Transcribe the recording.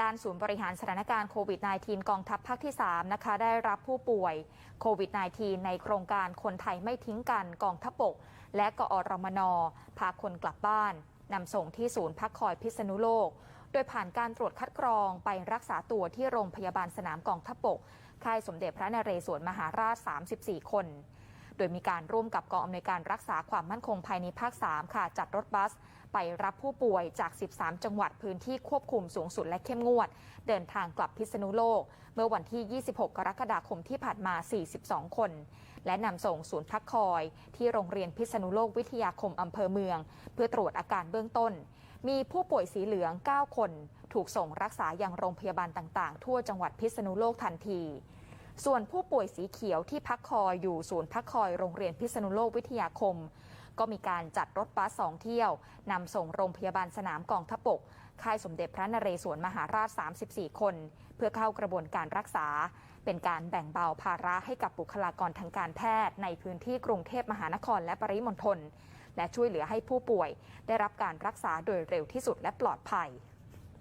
ด้านศูนย์บริหารสถานการณ์โควิด -19 กองทัพภาคที่ 3 นะคะ ได้รับผู้ป่วยโควิด -19 ในโครงการคนไทยไม่ทิ้งกันกองทัพบก และกอรมน พาคนกลับบ้านนำส่งที่ศูนย์พักคอยพิษณุโลก โดยผ่านการตรวจคัดกรองไปรักษาตัวที่โรงพยาบาลสนามกองทัพบก ค่ายสมเด็จพระนเรศวรมหาราช 34 คน โดยมีการร่วมกับกองอำนวยการรักษาความมั่นคงภายในภาค 3 ค่ะ จัดรถบัสไปรับผู้ป่วยจาก 13 จังหวัดพื้นที่ควบคุมสูงสุดและเข้มงวด เดินทางกลับพิษณุโลก เมื่อวันที่ 26 กรกฎาคมที่ผ่านมา 42 คน และนำส่งศูนย์พักคอย ที่โรงเรียนพิษณุโลกวิทยาคมอำเภอเมือง เพื่อตรวจอาการเบื้องต้น มีผู้ป่วยสีเหลือง 9 คน ถูกส่งรักษาอยังโรงพยาบาลต่าง ๆ ทั่วจังหวัดพิษณุโลกทันที ส่วนผู้ป่วยสีเขียวที่พักคอยอยู่ศูนย์พักคอยโรงเรียนพิษณุโลกวิทยาคม ก็มีการจัดรถบัสสองเที่ยวนำส่งโรงพยาบาลสนามกองทัพบก ค่ายสมเด็จพระนเรศวรมหาราช 34 คน เพื่อเข้ากระบวนการรักษา เป็นการแบ่งเบาภาระให้กับบุคลากรทางการแพทย์ในพื้นที่กรุงเทพมหานครและปริมณฑลและช่วยเหลือให้ผู้ป่วย ได้รับการรักษาโดยเร็วที่สุดและปลอดภัย